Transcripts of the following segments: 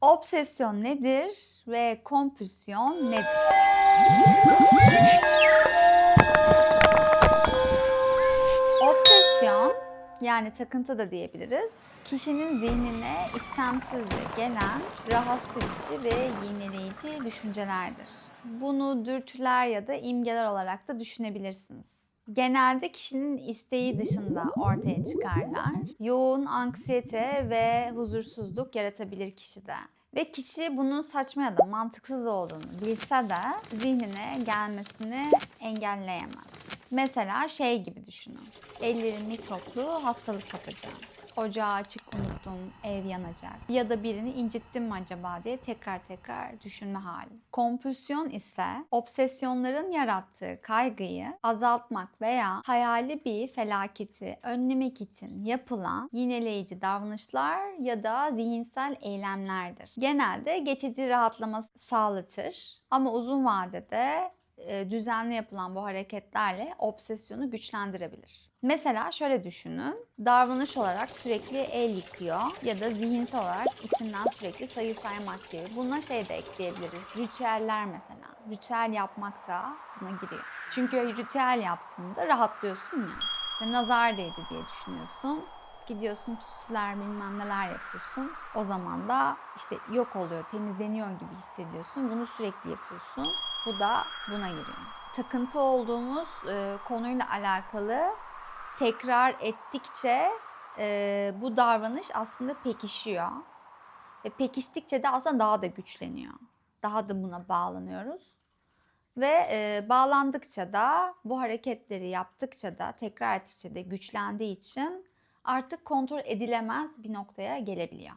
Obsesyon nedir ve kompülsiyon nedir? Obsesyon yani takıntı da diyebiliriz. Kişinin zihnine istemsizce gelen rahatsız edici ve yenileyici düşüncelerdir. Bunu dürtüler ya da imgeler olarak da düşünebilirsiniz. Genelde kişinin isteği dışında ortaya çıkarlar. Yoğun anksiyete ve huzursuzluk yaratabilir kişide. Ve kişi bunun saçma ya da mantıksız olduğunu bilse de zihnine gelmesini engelleyemez. Mesela şey gibi düşünün. Ellerin mikroplu hastalık kapacağım. Ocağı açık unuttum, ev yanacak. Ya da birini incittim mi acaba diye tekrar tekrar düşünme hali. Kompülsiyon ise obsesyonların yarattığı kaygıyı azaltmak veya hayali bir felaketi önlemek için yapılan yineleyici davranışlar ya da zihinsel eylemlerdir. Genelde geçici rahatlama sağlatır ama uzun vadede düzenli yapılan bu hareketlerle obsesyonu güçlendirebilir. Mesela şöyle düşünün. Davranış olarak sürekli el yıkıyor ya da zihinsel olarak içinden sürekli sayı saymak gibi. Buna şey de ekleyebiliriz. Ritüeller mesela. Ritüel yapmak da buna giriyor. Çünkü ritüel yaptığında rahatlıyorsun ya. İşte nazar değdi diye düşünüyorsun. Gidiyorsun tütsüler bilmem neler yapıyorsun. O zaman da işte yok oluyor, temizleniyor gibi hissediyorsun. Bunu sürekli yapıyorsun. Bu da buna giriyor. Takıntı olduğumuz e, konuyla alakalı tekrar ettikçe e, bu davranış aslında pekişiyor. Ve pekiştikçe de aslında daha da güçleniyor. Daha da buna bağlanıyoruz. Ve e, bağlandıkça da bu hareketleri yaptıkça da tekrar ettikçe de güçlendiği için artık kontrol edilemez bir noktaya gelebiliyor.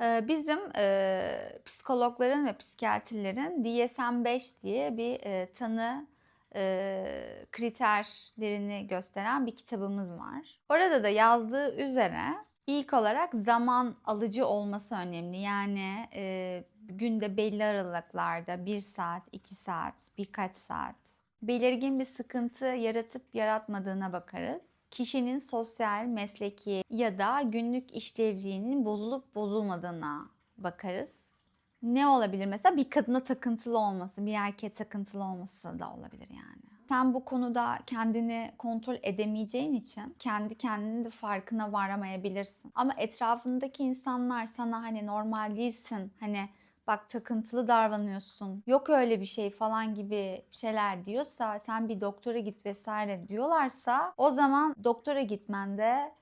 Ee, Bizim e, psikologların ve psikiyatrlerin DSM-5 diye bir e, tanı e, kriterlerini gösteren bir kitabımız var. Orada da yazdığı üzere ilk olarak zaman alıcı olması önemli. Yani e, günde belli aralıklarda bir saat, iki saat, birkaç saat belirgin bir sıkıntı yaratıp yaratmadığına bakarız. Kişinin sosyal, mesleki ya da günlük işlevliğinin bozulup bozulmadığına bakarız. Ne olabilir mesela bir kadına takıntılı olması, bir erkeğe takıntılı olması da olabilir yani. Sen bu konuda kendini kontrol edemeyeceğin için kendi kendinin de farkına varamayabilirsin. Ama etrafındaki insanlar sana hani normal değilsin, hani bak takıntılı davranıyorsun, yok öyle bir şey falan gibi şeyler diyorsa, sen bir doktora git vesaire diyorlarsa o zaman doktora gitmende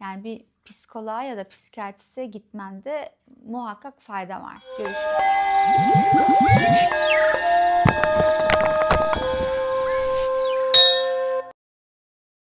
yani bir psikoloğa ya da psikiyatriste gitmende muhakkak fayda var. Görüşürüz.